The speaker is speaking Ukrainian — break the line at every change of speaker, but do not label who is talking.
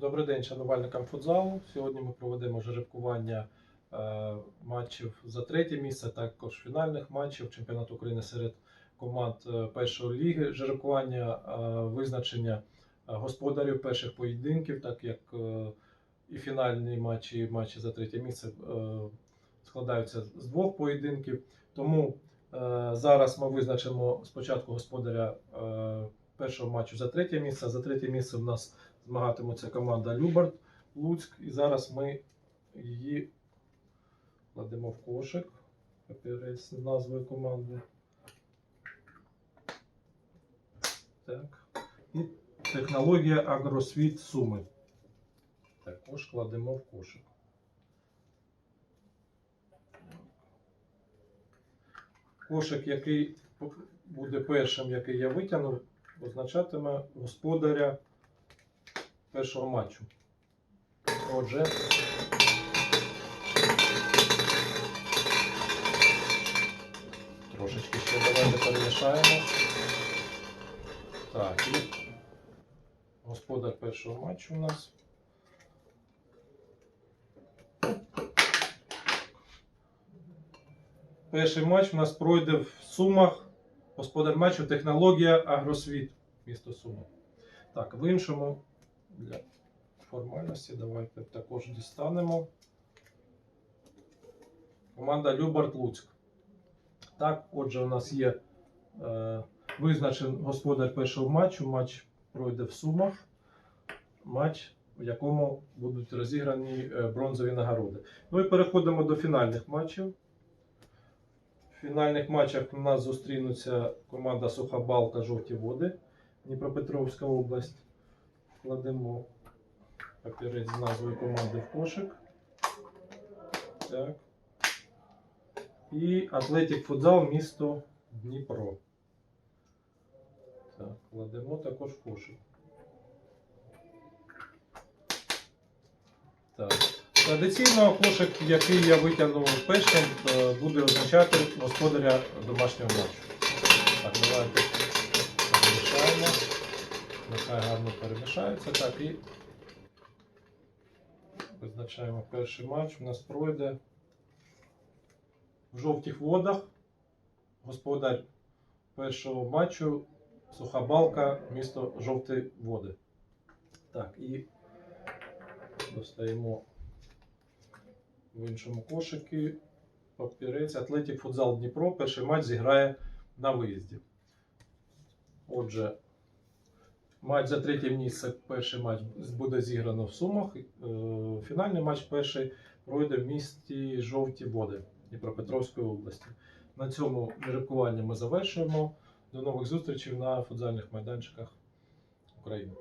Добрий день шанувальникам футзалу. Сьогодні ми проведемо жеребкування е, матчів за третє місце, також фінальних матчів чемпіонату України серед команд е, першої ліги. Жеребкування е, визначення господарів перших поєдинків, так як і фінальні матчі, і матчі за третє місце складаються з двох поєдинків. Тому зараз ми визначимо спочатку господаря першого матчу за третє місце. За третє місце в нас змагатиметься команда Любард Луцьк. І зараз ми її кладемо в кошик. Папірець назвою команди. Так. І технологія Агросвіт Суми. Також кладемо в кошик. Кошик, який буде першим, який я витягнув, означатиме господаря першого матчу. Отже, трошечки ще давайте перемішаємо. Так, і господар першого матчу у нас. Перший матч у нас пройде в Сумах. Господар матчу технологія Агросвіт. Місто Суми. Так, в іншому для формальності давайте також дістанемо. Команда Любард Луцьк. Так, отже, у нас є е, визначений господар першого матчу. Матч пройде в Сумах. Матч, в якому будуть розіграні е, бронзові нагороди. Ну і переходимо до фінальних матчів. В фінальних матчах у нас зустрінуться команда Суха Балка Жовті Води, Дніпропетровська область. Кладемо папірець з назвою команди в кошик. Так. І Атлетік Футзал місто Дніпро. Так, кладемо також в кошик. Так. Традиційно кошик, який я витягнув першим, е, буде означати господаря домашнього матчу. Так, давайте перемішаємо. Нехай гарно перемішається. Так, і визначаємо перший матч. У нас пройде в жовтих водах. Господар першого матчу Суха Балка, місто Жовті Води. Так, і достаємо в іншому кошикі папірець. Атлетік Футзал Дніпро. Перший матч зіграє на виїзді. Отже, матч за третє місце. Перший матч буде зіграно в Сумах. Е, Фінальний матч перший пройде в місті Жовті Води Дніпропетровської області. На цьому жеребкування ми завершуємо. До нових зустрічей на футзальних майданчиках України.